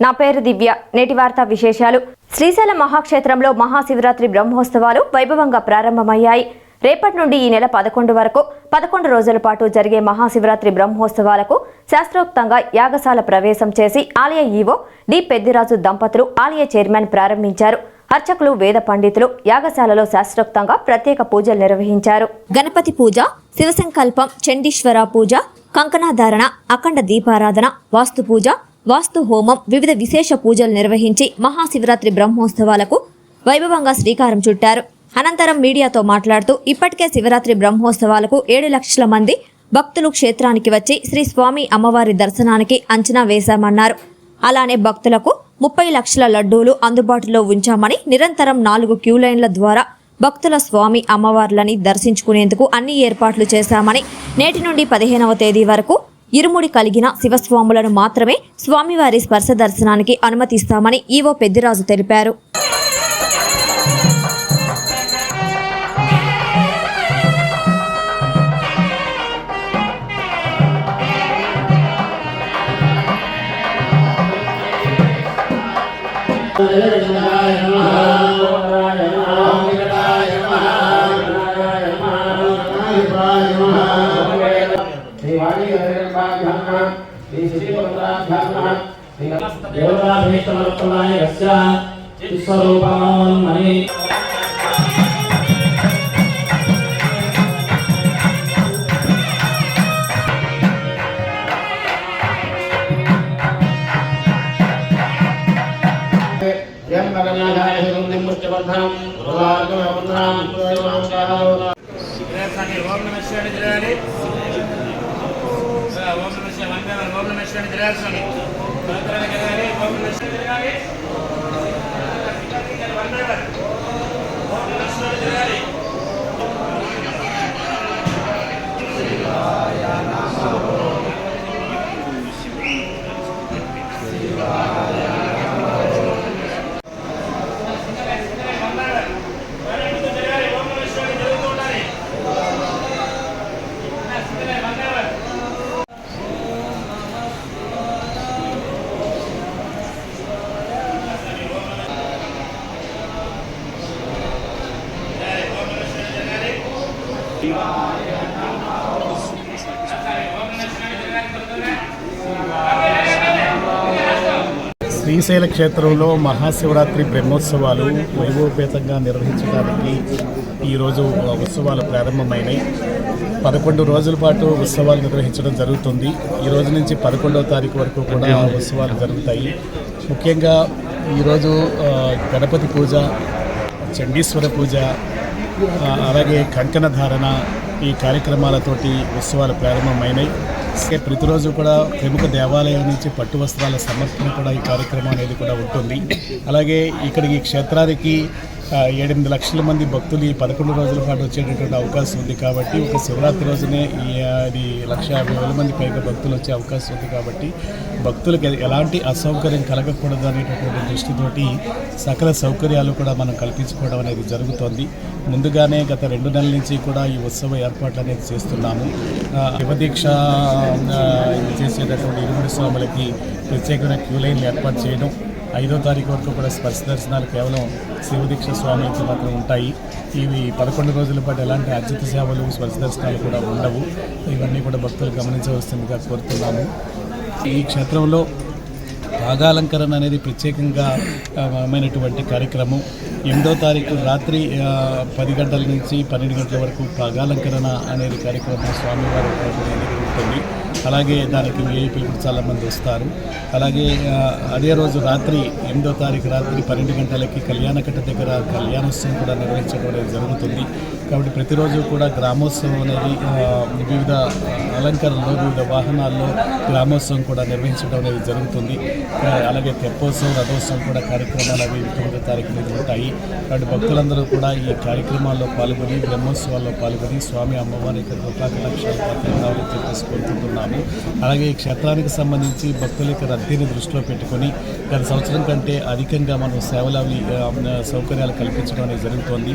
నా పేరు దివ్య. నేటి వార్తా విశేషాలు. శ్రీశైల మహాక్షేత్రంలో మహాశివరాత్రి బ్రహ్మోత్సవాలు వైభవంగా ప్రారంభమయ్యాయి. రేపటి నుండి ఈ నెల పదకొండు వరకు పదకొండు రోజుల పాటు జరిగే మహాశివరాత్రి బ్రహ్మోత్సవాలకు శాస్త్రోక్తంగా యాగశాల ప్రవేశం చేసి ఆలయ ఈవో డి పెద్దిరాజు దంపతులు ఆలయ చైర్మన్ ప్రారంభించారు. అర్చకులు వేద పండితులు యాగశాలలో శాస్త్రోక్తంగా ప్రత్యేక పూజలు నిర్వహించారు. గణపతి పూజ శివసంకల్పం చండీశ్వర పూజ కంకణాధారణ అఖండ దీపారాధన వాస్తు పూజ వాస్తు హోమం వివిధ విశేష పూజలు నిర్వహించి మహాశివరాత్రి బ్రహ్మోత్సవాలకు వైభవంగా శ్రీకారం చుట్టారు. అనంతరం మీడియాతో మాట్లాడుతూ ఇప్పటికే శివరాత్రి బ్రహ్మోత్సవాలకు ఏడు లక్షల మంది భక్తులు క్షేత్రానికి వచ్చి శ్రీ స్వామి అమ్మవారి దర్శనానికి అంచనా వేశామన్నారు. అలానే భక్తులకు ముప్పై లక్షల లడ్డూలు అందుబాటులో ఉంచామని నిరంతరం నాలుగు క్యూ లైన్ల ద్వారా భక్తుల స్వామి అమ్మవార్లని దర్శించుకునేందుకు అన్ని ఏర్పాట్లు చేశామని నేటి నుండి పదిహేనవ తేదీ వరకు ఇరుముడి కలిగిన శివస్వాములను మాత్రమే స్వామివారి స్పర్శ దర్శనానికి అనుమతిస్తామని ఈవో పెద్దిరాజు తెలిపారు విశ్వరూపమని యం నగనాథాయ సుగంధిం పుష్టివర్ధనం ఉదార్గమవందనాం పురోగమాంశాలో ఓం నమ శివాయ జిరాలి ఓం శ్రీశైల క్షేత్రంలో మహాశివరాత్రి బ్రహ్మోత్సవాలు వైభవపేతంగా నిర్వహించడానికి ఈరోజు ఉత్సవాలు ప్రారంభమైనాయి. పదకొండు రోజుల పాటు ఉత్సవాలు నిర్వహించడం జరుగుతుంది. ఈ రోజు నుంచి పదకొండవ తారీఖు వరకు కూడా ఉత్సవాలు జరుగుతాయి. ముఖ్యంగా ఈరోజు గణపతి పూజ చండీశ్వర పూజ అలాగే కంకణ ధారణ ఈ కార్యక్రమాలతోటి ఉత్సవాలు ప్రారంభమైనాయి. ప్రతిరోజు కూడా ప్రముఖ దేవాలయం నుంచి పట్టు వస్త్రాల సమర్పణ కూడా ఈ కార్యక్రమం అనేది కూడా ఉంటుంది. అలాగే ఇక్కడికి ఈ క్షేత్రానికి ఆ, ఏడెనిమిది లక్షల మంది భక్తులు ఈ పదకొండు రోజుల పాటు వచ్చేటటువంటి అవకాశం ఉంది కాబట్టి ఒక శివరాత్రి రోజునే ఈ అది లక్ష యాభై వేల మంది పైగా భక్తులు వచ్చే అవకాశం ఉంది కాబట్టి భక్తులకు ఎలాంటి అసౌకర్యం కలగకూడదు అనేటటువంటి దృష్టితోటి సకల సౌకర్యాలు కూడా మనం కల్పించుకోవడం అనేది జరుగుతోంది. ముందుగానే గత రెండు నెలల నుంచి కూడా ఈ ఉత్సవ ఏర్పాట్లు అనేది చేస్తున్నాము. యువదీక్ష చేసేటటువంటి ఇరుముడి స్వాములకి ప్రత్యేకమైన క్యూ లైన్లు ఏర్పాటు చేయడం ఐదో తారీఖు వరకు కూడా స్పర్శ దర్శనాలు కేవలం శివదీక్ష స్వామికి మాత్రం ఉంటాయి. ఇవి పదకొండు రోజుల పాటు ఎలాంటి అర్జిత సేవలు స్పర్శ దర్శనాలు కూడా ఉండవు. ఇవన్నీ కూడా భక్తులు గమనించవలసిందిగా కోరుతున్నాము. ఈ క్షేత్రంలో భాగాలంకరణ అనేది ప్రత్యేకంగా మైనటువంటి కార్యక్రమం. ఎనిమిదో తారీఖు రాత్రి పది గంటల నుంచి పన్నెండు గంటల వరకు భాగాలంకరణ అనేది కార్యక్రమం స్వామివారి ఉంటుంది అలాగే దానికి ఏపీ కూడా చాలామంది వస్తారు. అలాగే అదే రోజు రాత్రి ఎనిమిదో తారీఖు రాత్రి పన్నెండు గంటలకి కళ్యాణకట్ట దగ్గర కళ్యాణోత్సవం కూడా నిర్వహించడం అనేది జరుగుతుంది. కాబట్టి ప్రతిరోజు కూడా గ్రామోత్సవం అనేది వివిధ అలంకరణలో వివిధ వాహనాల్లో గ్రామోత్సవం కూడా నిర్వహించడం అనేది జరుగుతుంది. అలాగే తెప్పోత్సవం రథోత్సవం కూడా కార్యక్రమాలు అవి తొమ్మిదో తారీఖు మీద ఉంటాయి. కాబట్టి భక్తులందరూ కూడా ఈ కార్యక్రమాల్లో పాల్గొని బ్రహ్మోత్సవాల్లో పాల్గొని స్వామి అమ్మవారి యొక్క కృపా కటాక్షాలు కావాలని చెప్పేసి కోరుకుంటున్నాము అలాగే ఈ క్షేత్రానికి సంబంధించి భక్తుల యొక్క రద్దీని దృష్టిలో పెట్టుకొని గత సంవత్సరం కంటే అధికంగా మనం సేవల సౌకర్యాలు కల్పించడం అనేది జరుగుతోంది.